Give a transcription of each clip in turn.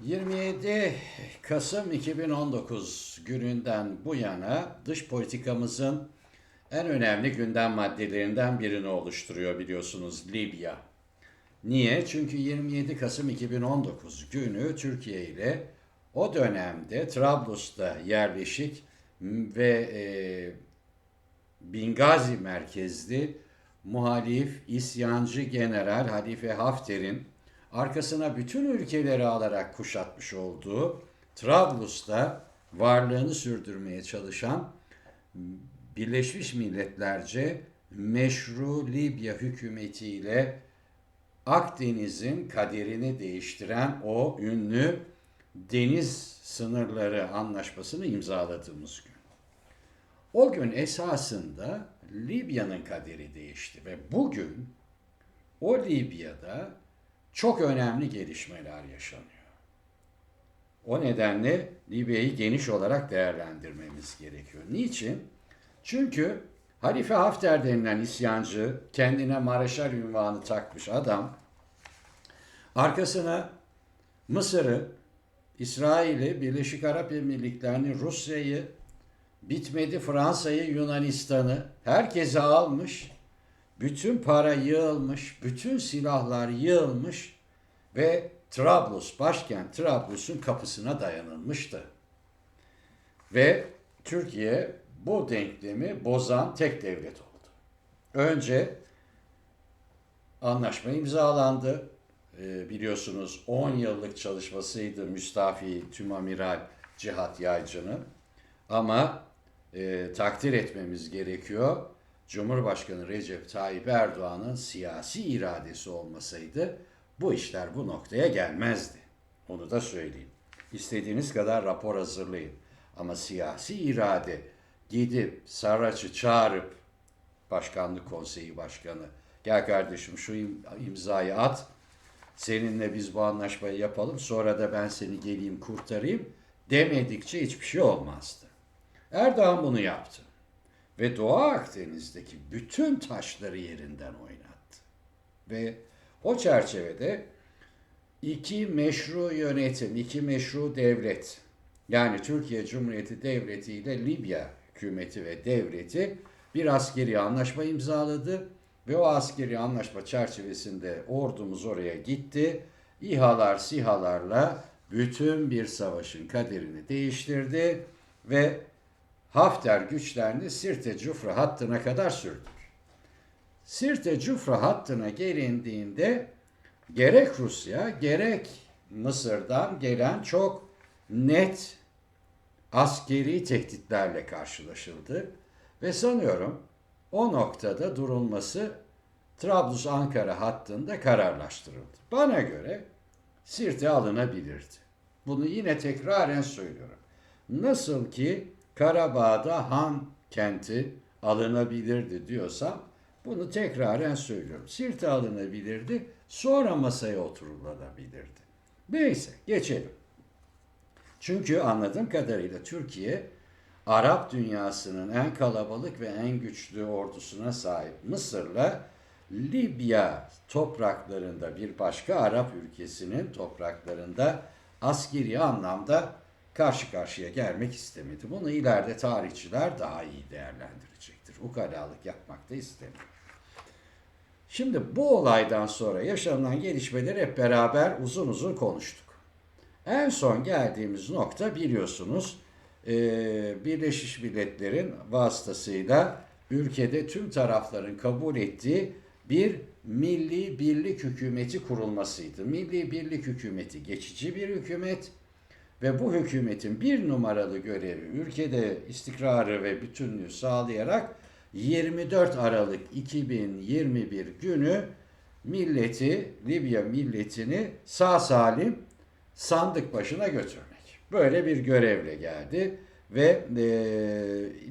27 Kasım 2019 gününden bu yana dış politikamızın en önemli gündem maddelerinden birini oluşturuyor biliyorsunuz Libya. Niye? Çünkü 27 Kasım 2019 günü Türkiye ile o dönemde Trablus'ta yerleşik ve e, Bingazi merkezli muhalif, isyancı general Halife Hafter'in arkasına bütün ülkeleri alarak kuşatmış olduğu Trablus'ta varlığını sürdürmeye çalışan Birleşmiş Milletlerce meşru Libya hükümetiyle Akdeniz'in kaderini değiştiren o ünlü deniz sınırları anlaşmasını imzaladığımız gün. O gün esasında Libya'nın kaderi değişti ve bugün o Libya'da çok önemli gelişmeler yaşanıyor. O nedenle Libya'yı geniş olarak değerlendirmemiz gerekiyor. Niçin? Çünkü Halife Hafter denilen isyancı, kendine Mareşal ünvanı takmış adam, arkasına Mısır'ı, İsrail'i, Birleşik Arap Emirlikleri'ni, Rusya'yı, bitmedi Fransa'yı, Yunanistan'ı, herkese almış, bütün para yığılmış, bütün silahlar yığılmış ve Trablus, başkent Trablus'un kapısına dayanılmıştı. Ve Türkiye bu denklemi bozan tek devlet oldu. Önce anlaşma imzalandı. Ee, biliyorsunuz 10 yıllık çalışmasıydı Müstafi Tümamiral Cihat Yaycı'nın. Ama e, takdir etmemiz gerekiyor. Cumhurbaşkanı Recep Tayyip Erdoğan'ın siyasi iradesi olmasaydı bu işler bu noktaya gelmezdi. Onu da söyleyeyim. İstediğiniz kadar rapor hazırlayın. Ama siyasi irade gidip Sarraç'ı çağırıp Başkanlık Konseyi Başkanı gel kardeşim şu imzayı at seninle biz bu anlaşmayı yapalım sonra da ben seni geleyim kurtarayım demedikçe hiçbir şey olmazdı. Erdoğan bunu yaptı ve Doğu Akdeniz'deki bütün taşları yerinden oynattı. Ve o çerçevede iki meşru yönetim, iki meşru devlet yani Türkiye Cumhuriyeti Devleti ile Libya hükümeti ve devleti bir askeri anlaşma imzaladı ve o askeri anlaşma çerçevesinde ordumuz oraya gitti. İHA'lar, SİHA'larla bütün bir savaşın kaderini değiştirdi ve Hafter güçlerini Sirte Cufra hattına kadar sürdü. Sirte Cufra hattına gelindiğinde gerek Rusya gerek Mısır'dan gelen çok net askeri tehditlerle karşılaşıldı ve sanıyorum o noktada durulması Trablus-Ankara hattında kararlaştırıldı. Bana göre Sirte alınabilirdi. Bunu yine tekraren söylüyorum. Nasıl ki Karabağ'da Han kenti alınabilirdi diyorsam bunu tekraren söylüyorum. Sirte alınabilirdi, sonra masaya oturulabilirdi. Neyse geçelim. Çünkü anladığım kadarıyla Türkiye Arap dünyasının en kalabalık ve en güçlü ordusuna sahip Mısır'la Libya topraklarında bir başka Arap ülkesinin topraklarında askeri anlamda karşı karşıya gelmek istemedi. Bunu ileride tarihçiler daha iyi değerlendirecektir. Ukalalık yapmak da istemiyor. Şimdi bu olaydan sonra yaşanılan gelişmeleri hep beraber uzun uzun konuştuk. En son geldiğimiz nokta biliyorsunuz Birleşmiş Milletler'in vasıtasıyla ülkede tüm tarafların kabul ettiği bir milli birlik hükümeti kurulmasıydı. Milli birlik hükümeti geçici bir hükümet ve bu hükümetin bir numaralı görevi ülkede istikrarı ve bütünlüğü sağlayarak 24 Aralık 2021 günü milleti, Libya milletini sağ salim sandık başına götürmek. Böyle bir görevle geldi ve e,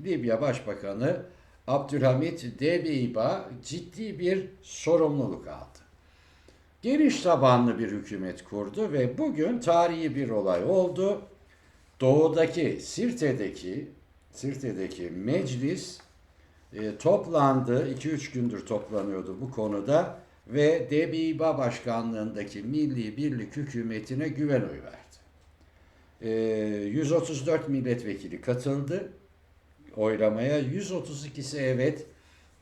Libya Başbakanı Abdülhamit Debeiba ciddi bir sorumluluk aldı. Geniş tabanlı bir hükümet kurdu ve bugün tarihi bir olay oldu. Doğudaki Sirte'deki Sirte'deki meclis e, toplandı. 2-3 gündür toplanıyordu bu konuda ve DBİBA başkanlığındaki Milli Birlik hükümetine güven oyu verdi. Ee, 134 milletvekili katıldı oylamaya. 132'si evet,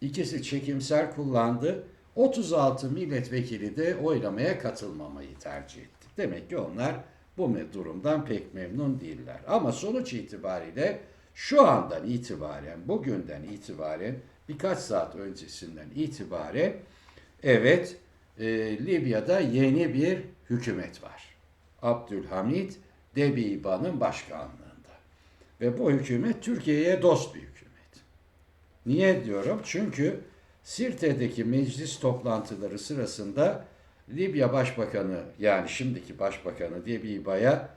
ikisi çekimser kullandı. 36 milletvekili de oylamaya katılmamayı tercih etti. Demek ki onlar bu durumdan pek memnun değiller. Ama sonuç itibariyle şu andan itibaren, bugünden itibaren, birkaç saat öncesinden itibaren evet e, Libya'da yeni bir hükümet var. Abdülhamid Debiba'nın başkanlığında. Ve bu hükümet Türkiye'ye dost bir hükümet. Niye diyorum? Çünkü Sirte'deki meclis toplantıları sırasında Libya Başbakanı yani şimdiki Başbakanı Debiba'ya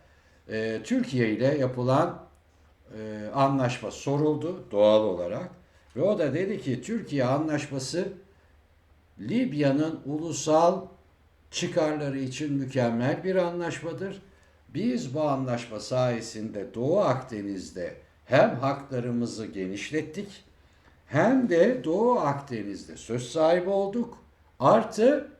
e, Türkiye ile yapılan e, anlaşma soruldu doğal olarak ve o da dedi ki Türkiye anlaşması Libya'nın ulusal çıkarları için mükemmel bir anlaşmadır. Biz bu anlaşma sayesinde Doğu Akdeniz'de hem haklarımızı genişlettik hem de Doğu Akdeniz'de söz sahibi olduk. Artı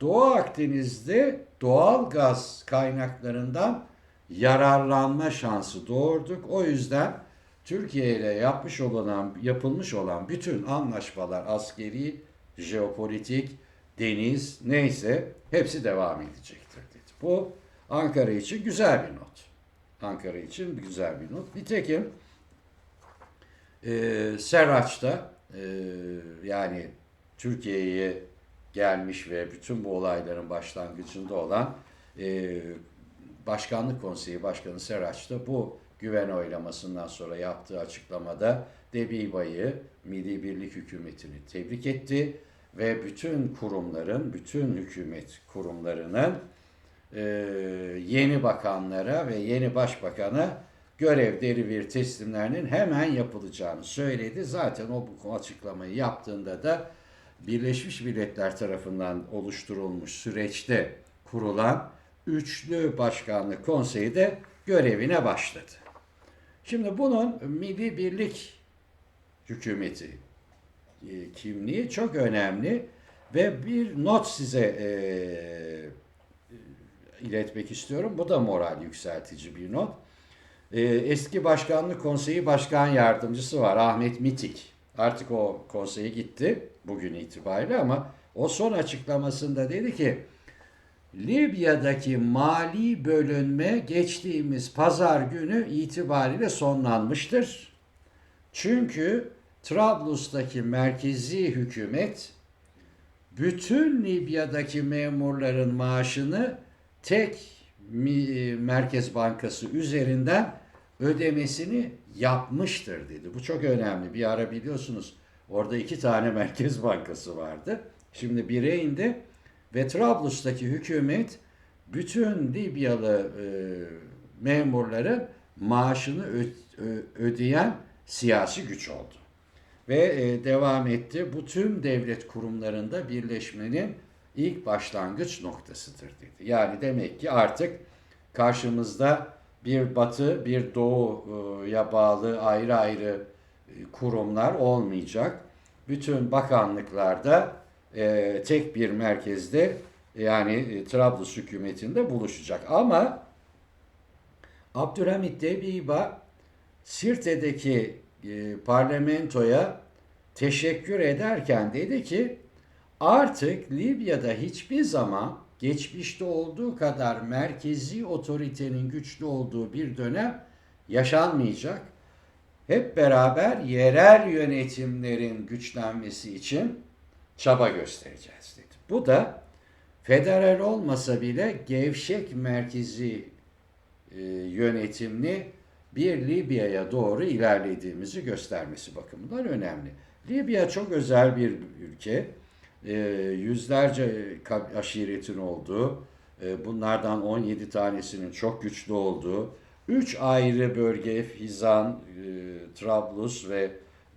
Doğu Akdeniz'de doğal gaz kaynaklarından yararlanma şansı doğurduk. O yüzden Türkiye ile yapmış olan, yapılmış olan bütün anlaşmalar askeri, jeopolitik, deniz neyse hepsi devam edecektir dedi. Bu Ankara için güzel bir not. Ankara için güzel bir not. Nitekim e, Serraç'ta e, yani Türkiye'ye gelmiş ve bütün bu olayların başlangıcında olan e, Başkanlık Konseyi Başkanı Serraç da bu güven oylamasından sonra yaptığı açıklamada Debiba'yı Milli Birlik Hükümeti'ni tebrik etti ve bütün kurumların, bütün hükümet kurumlarının e, yeni bakanlara ve yeni başbakana görev devir teslimlerinin hemen yapılacağını söyledi. Zaten o bu açıklamayı yaptığında da Birleşmiş Milletler tarafından oluşturulmuş süreçte kurulan Üçlü Başkanlık Konseyi de görevine başladı. Şimdi bunun Milli Birlik Hükümeti e, kimliği çok önemli ve bir not size e, iletmek istiyorum. Bu da moral yükseltici bir not. E, eski Başkanlık Konseyi Başkan Yardımcısı var Ahmet Mitik. Artık o konseye gitti bugün itibariyle ama o son açıklamasında dedi ki Libya'daki mali bölünme geçtiğimiz pazar günü itibariyle sonlanmıştır. Çünkü Trablus'taki merkezi hükümet bütün Libya'daki memurların maaşını tek Merkez Bankası üzerinden ödemesini yapmıştır dedi. Bu çok önemli. Bir ara biliyorsunuz orada iki tane Merkez Bankası vardı. Şimdi bire indi ve Trablus'taki hükümet bütün Libyalı e, memurların maaşını ödeyen siyasi güç oldu. Ve e, devam etti. Bu tüm devlet kurumlarında birleşmenin ilk başlangıç noktasıdır dedi. Yani demek ki artık karşımızda bir batı, bir doğuya bağlı ayrı ayrı e, kurumlar olmayacak. Bütün bakanlıklarda e, tek bir merkezde yani e, Trablus hükümetinde buluşacak. Ama Abdülhamit Debeba Sirte'deki e, parlamentoya teşekkür ederken dedi ki artık Libya'da hiçbir zaman geçmişte olduğu kadar merkezi otoritenin güçlü olduğu bir dönem yaşanmayacak. Hep beraber yerel yönetimlerin güçlenmesi için çaba göstereceğiz dedi. Bu da federal olmasa bile gevşek merkezi e, yönetimli bir Libya'ya doğru ilerlediğimizi göstermesi bakımından önemli. Libya çok özel bir ülke. E, yüzlerce aşiretin olduğu, e, bunlardan 17 tanesinin çok güçlü olduğu, 3 ayrı bölge, Fizan, e, Trablus ve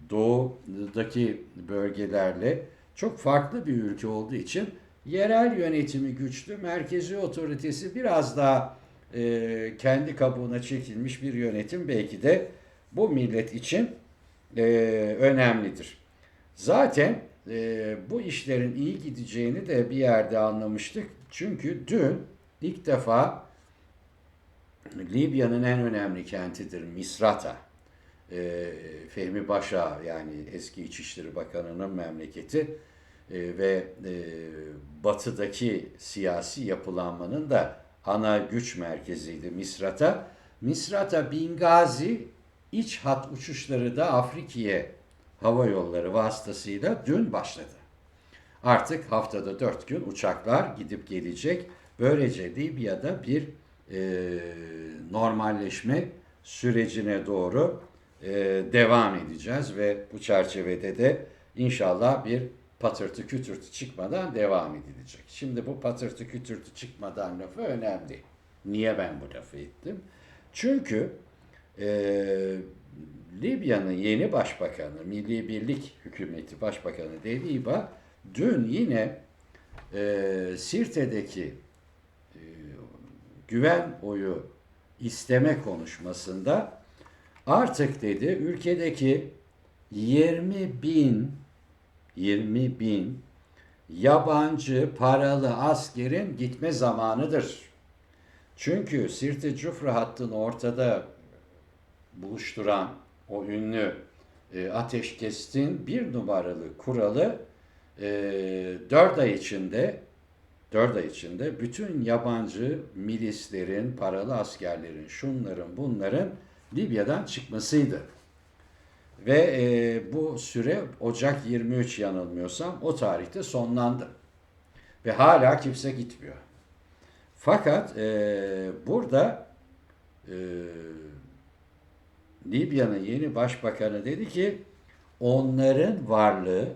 doğudaki bölgelerle çok farklı bir ülke olduğu için yerel yönetimi güçlü, merkezi otoritesi biraz daha e, kendi kabuğuna çekilmiş bir yönetim belki de bu millet için e, önemlidir. Zaten e, bu işlerin iyi gideceğini de bir yerde anlamıştık. Çünkü dün ilk defa Libya'nın en önemli kentidir Misrata. E, Fehmi Başa yani eski İçişleri Bakanı'nın memleketi e, ve e, batıdaki siyasi yapılanmanın da ana güç merkeziydi Misrata. Misrata Bingazi iç hat uçuşları da Afrika'ya hava yolları vasıtasıyla dün başladı. Artık haftada dört gün uçaklar gidip gelecek. Böylece Libya'da bir e, normalleşme sürecine doğru e, devam edeceğiz ve bu çerçevede de inşallah bir patırtı kütürtü çıkmadan devam edilecek. Şimdi bu patırtı kütürtü çıkmadan lafı önemli. Niye ben bu lafı ettim? Çünkü e, Libya'nın yeni başbakanı, Milli Birlik Hükümeti Başbakanı Deliba dün yine e, Sirte'deki e, güven oyu isteme konuşmasında artık dedi ülkedeki 20 bin 20 bin yabancı paralı askerin gitme zamanıdır. Çünkü Sirte Cufra hattını ortada buluşturan o ünlü e, ateşkesin bir numaralı kuralı e, 4 ay içinde 4 ay içinde bütün yabancı milislerin, paralı askerlerin, şunların, bunların Libya'dan çıkmasıydı. Ve e, bu süre Ocak 23 yanılmıyorsam o tarihte sonlandı. Ve hala kimse gitmiyor. Fakat e, burada e, Libya'nın yeni başbakanı dedi ki onların varlığı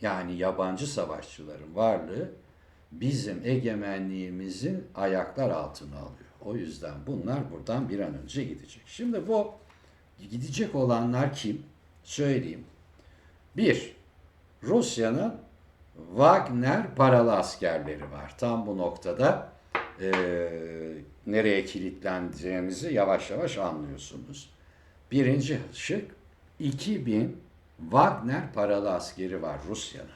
yani yabancı savaşçıların varlığı bizim egemenliğimizin ayaklar altına alıyor. O yüzden bunlar buradan bir an önce gidecek. Şimdi bu gidecek olanlar kim? Söyleyeyim. Bir, Rusya'nın Wagner paralı askerleri var. Tam bu noktada e, nereye kilitleneceğimizi yavaş yavaş anlıyorsunuz. Birinci şık 2000 Wagner paralı askeri var Rusya'nın.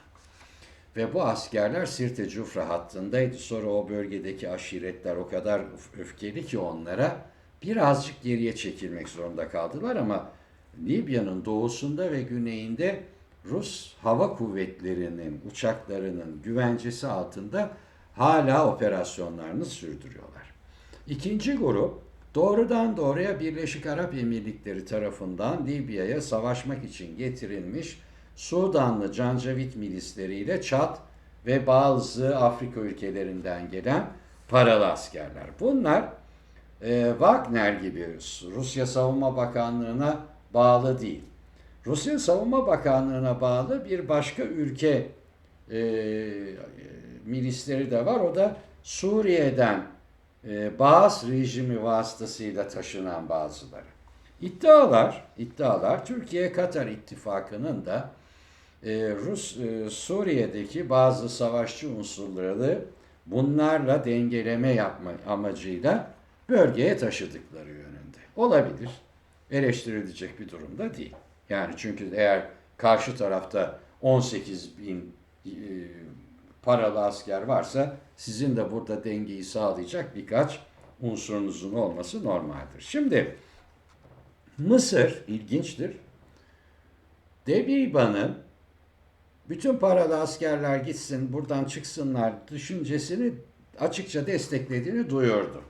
Ve bu askerler Sirte Cufra hattındaydı. Sonra o bölgedeki aşiretler o kadar öfkeli ki onlara birazcık geriye çekilmek zorunda kaldılar ama Libya'nın doğusunda ve güneyinde Rus hava kuvvetlerinin uçaklarının güvencesi altında hala operasyonlarını sürdürüyorlar. İkinci grup doğrudan doğruya Birleşik Arap Emirlikleri tarafından Libya'ya savaşmak için getirilmiş Sudanlı Cancavit milisleriyle Çat ve bazı Afrika ülkelerinden gelen paralı askerler. Bunlar e, Wagner gibi Rusya Savunma Bakanlığı'na bağlı değil. Rusya Savunma Bakanlığı'na bağlı bir başka ülke e, milisleri de var. O da Suriye'den e, rejimi vasıtasıyla taşınan bazıları. İddialar, iddialar Türkiye-Katar ittifakının da e, Rus e, Suriye'deki bazı savaşçı unsurları bunlarla dengeleme yapma amacıyla bölgeye taşıdıkları yönünde. Olabilir. Eleştirilecek bir durumda değil. Yani çünkü eğer karşı tarafta 18 bin e, paralı asker varsa sizin de burada dengeyi sağlayacak birkaç unsurunuzun olması normaldir. Şimdi Mısır ilginçtir. Debiba'nın bütün paralı askerler gitsin buradan çıksınlar düşüncesini açıkça desteklediğini duyurdu.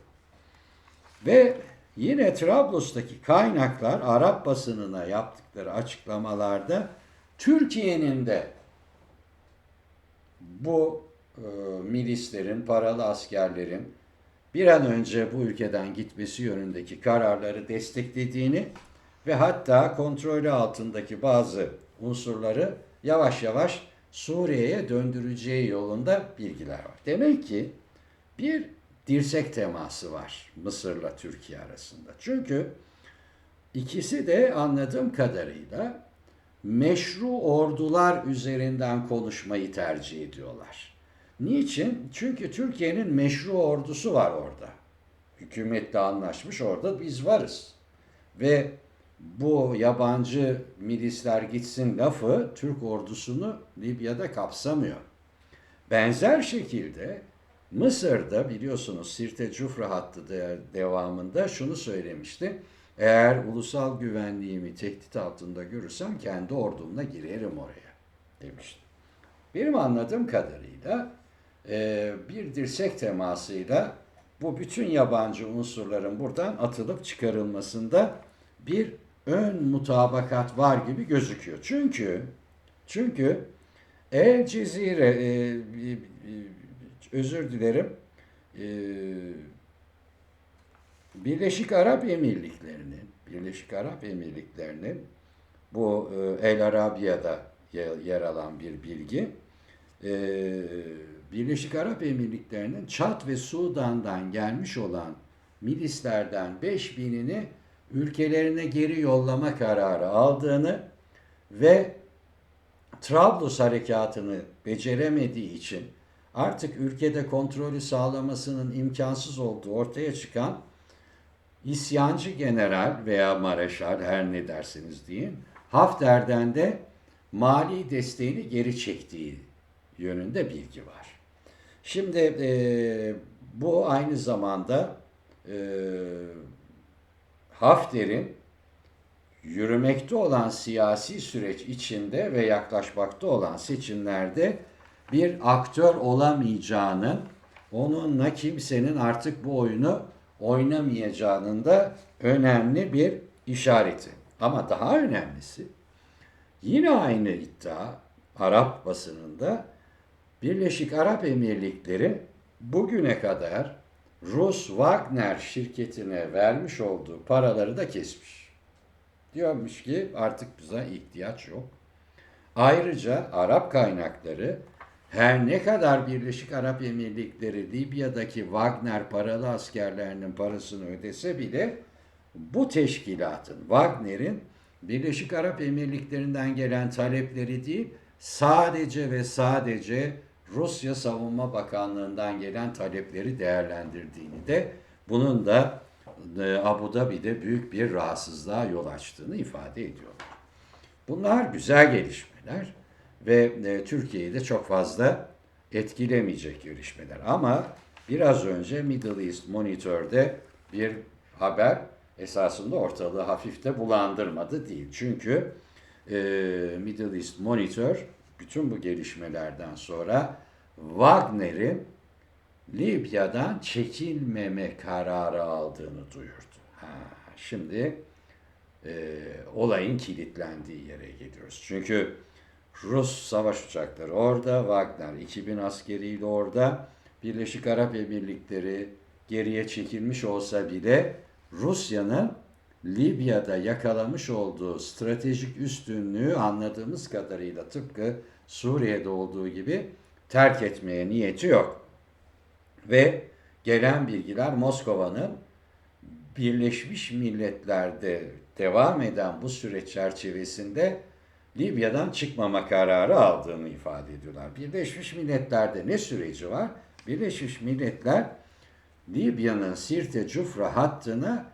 Ve yine Trablus'taki kaynaklar Arap basınına yaptıkları açıklamalarda Türkiye'nin de bu e, milislerin, paralı askerlerin bir an önce bu ülkeden gitmesi yönündeki kararları desteklediğini ve hatta kontrolü altındaki bazı unsurları yavaş yavaş Suriye'ye döndüreceği yolunda bilgiler var. Demek ki bir dirsek teması var Mısır'la Türkiye arasında. Çünkü ikisi de anladığım kadarıyla meşru ordular üzerinden konuşmayı tercih ediyorlar. Niçin? Çünkü Türkiye'nin meşru ordusu var orada. Hükümetle anlaşmış orada biz varız. Ve bu yabancı milisler gitsin lafı Türk ordusunu Libya'da kapsamıyor. Benzer şekilde Mısır'da biliyorsunuz Sirte Cufra hattı de- devamında şunu söylemişti. Eğer ulusal güvenliğimi tehdit altında görürsem kendi ordumla girerim oraya demişti. Benim anladığım kadarıyla e, bir dirsek temasıyla bu bütün yabancı unsurların buradan atılıp çıkarılmasında bir ön mutabakat var gibi gözüküyor. Çünkü çünkü El Cezire e, e, özür dilerim Birleşik Arap Emirlikleri'nin Birleşik Arap Emirlikleri'nin bu e, El Arabiya'da yer, yer alan bir bilgi. E, Birleşik Arap Emirlikleri'nin Çat ve Sudan'dan gelmiş olan milislerden 5000'ini ülkelerine geri yollama kararı aldığını ve Trablus harekatını beceremediği için artık ülkede kontrolü sağlamasının imkansız olduğu ortaya çıkan isyancı general veya mareşal her ne derseniz deyin Hafter'den de mali desteğini geri çektiği yönünde bilgi var. Şimdi e, bu aynı zamanda e, Hafter'in yürümekte olan siyasi süreç içinde ve yaklaşmakta olan seçimlerde bir aktör olamayacağının, onunla kimsenin artık bu oyunu oynamayacağının da önemli bir işareti. Ama daha önemlisi yine aynı iddia Arap basınında Birleşik Arap Emirlikleri bugüne kadar Rus Wagner şirketine vermiş olduğu paraları da kesmiş. Diyormuş ki artık bize ihtiyaç yok. Ayrıca Arap kaynakları her ne kadar Birleşik Arap Emirlikleri Libya'daki Wagner paralı askerlerinin parasını ödese bile bu teşkilatın, Wagner'in Birleşik Arap Emirlikleri'nden gelen talepleri değil, sadece ve sadece Rusya Savunma Bakanlığı'ndan gelen talepleri değerlendirdiğini de bunun da e, Abu Dhabi'de büyük bir rahatsızlığa yol açtığını ifade ediyorlar. Bunlar güzel gelişmeler ve e, Türkiye'yi de çok fazla etkilemeyecek gelişmeler. Ama biraz önce Middle East Monitor'de bir haber esasında ortalığı hafif de bulandırmadı değil. Çünkü e, Middle East Monitor bütün bu gelişmelerden sonra Wagner'in Libya'dan çekilmeme kararı aldığını duyurdu. Ha, şimdi e, olayın kilitlendiği yere geliyoruz. Çünkü Rus savaş uçakları orada, Wagner 2000 askeriyle orada, Birleşik Arap Emirlikleri geriye çekilmiş olsa bile Rusya'nın Libya'da yakalamış olduğu stratejik üstünlüğü anladığımız kadarıyla tıpkı Suriye'de olduğu gibi terk etmeye niyeti yok. Ve gelen bilgiler Moskova'nın Birleşmiş Milletler'de devam eden bu süreç çerçevesinde Libya'dan çıkmama kararı aldığını ifade ediyorlar. Birleşmiş Milletler'de ne süreci var? Birleşmiş Milletler Libya'nın Sirte Cufra hattına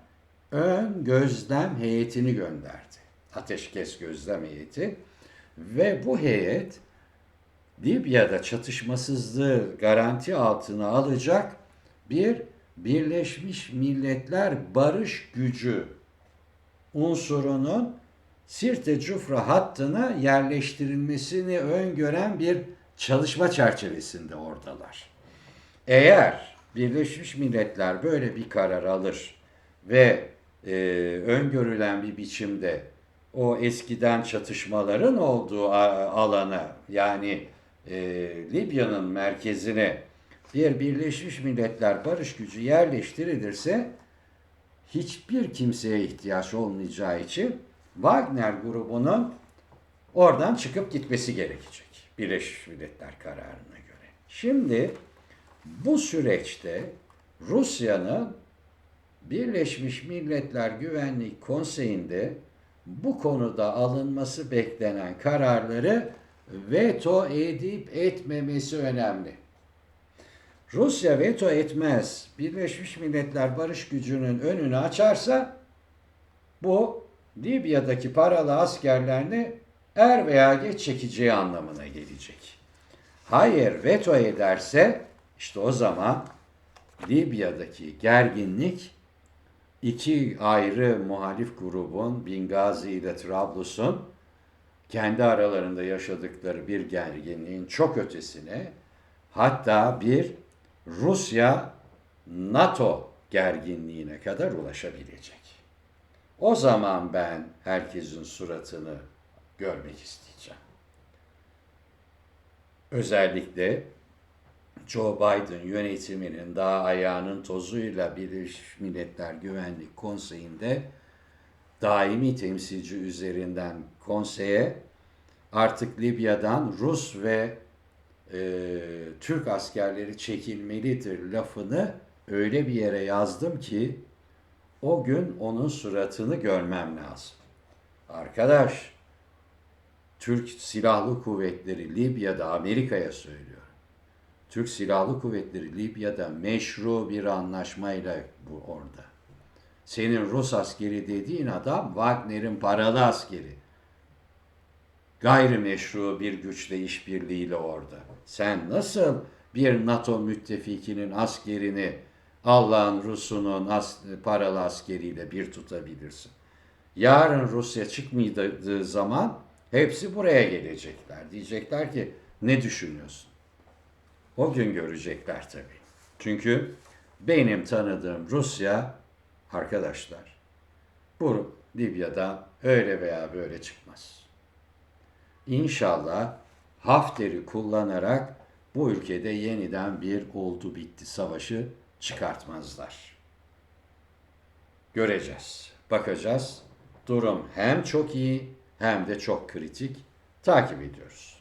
ön gözlem heyetini gönderdi. Ateşkes gözlem heyeti. Ve bu heyet Libya'da çatışmasızlığı garanti altına alacak bir Birleşmiş Milletler barış gücü unsurunun Sirte Cufra hattına yerleştirilmesini öngören bir çalışma çerçevesinde oradalar. Eğer Birleşmiş Milletler böyle bir karar alır ve e, öngörülen bir biçimde o eskiden çatışmaların olduğu alana yani e, Libya'nın merkezine bir Birleşmiş Milletler barış gücü yerleştirilirse hiçbir kimseye ihtiyaç olmayacağı için Wagner grubunun oradan çıkıp gitmesi gerekecek. Birleşmiş Milletler kararına göre. Şimdi bu süreçte Rusya'nın Birleşmiş Milletler Güvenlik Konseyi'nde bu konuda alınması beklenen kararları veto edip etmemesi önemli. Rusya veto etmez, Birleşmiş Milletler barış gücünün önünü açarsa bu Libya'daki paralı askerlerini er veya geç çekeceği anlamına gelecek. Hayır veto ederse işte o zaman Libya'daki gerginlik iki ayrı muhalif grubun Bingazi ile Trablus'un kendi aralarında yaşadıkları bir gerginliğin çok ötesine hatta bir Rusya NATO gerginliğine kadar ulaşabilecek. O zaman ben herkesin suratını görmek isteyeceğim. Özellikle Joe Biden yönetiminin daha ayağının tozuyla Birleşmiş Milletler Güvenlik Konseyi'nde daimi temsilci üzerinden konseye artık Libya'dan Rus ve e, Türk askerleri çekilmelidir lafını öyle bir yere yazdım ki o gün onun suratını görmem lazım. Arkadaş, Türk Silahlı Kuvvetleri Libya'da Amerika'ya söylüyor. Türk Silahlı Kuvvetleri Libya'da meşru bir anlaşmayla bu orada. Senin Rus askeri dediğin adam Wagner'in paralı askeri. Gayrimeşru bir güçle işbirliğiyle orada. Sen nasıl bir NATO müttefikinin askerini Allah'ın Rus'unun as paralı askeriyle bir tutabilirsin? Yarın Rusya çıkmadığı zaman hepsi buraya gelecekler. Diyecekler ki ne düşünüyorsun? O gün görecekler tabii. Çünkü benim tanıdığım Rusya arkadaşlar bu Libya'da öyle veya böyle çıkmaz. İnşallah Hafter'i kullanarak bu ülkede yeniden bir oldu bitti savaşı çıkartmazlar. Göreceğiz, bakacağız. Durum hem çok iyi hem de çok kritik. Takip ediyoruz.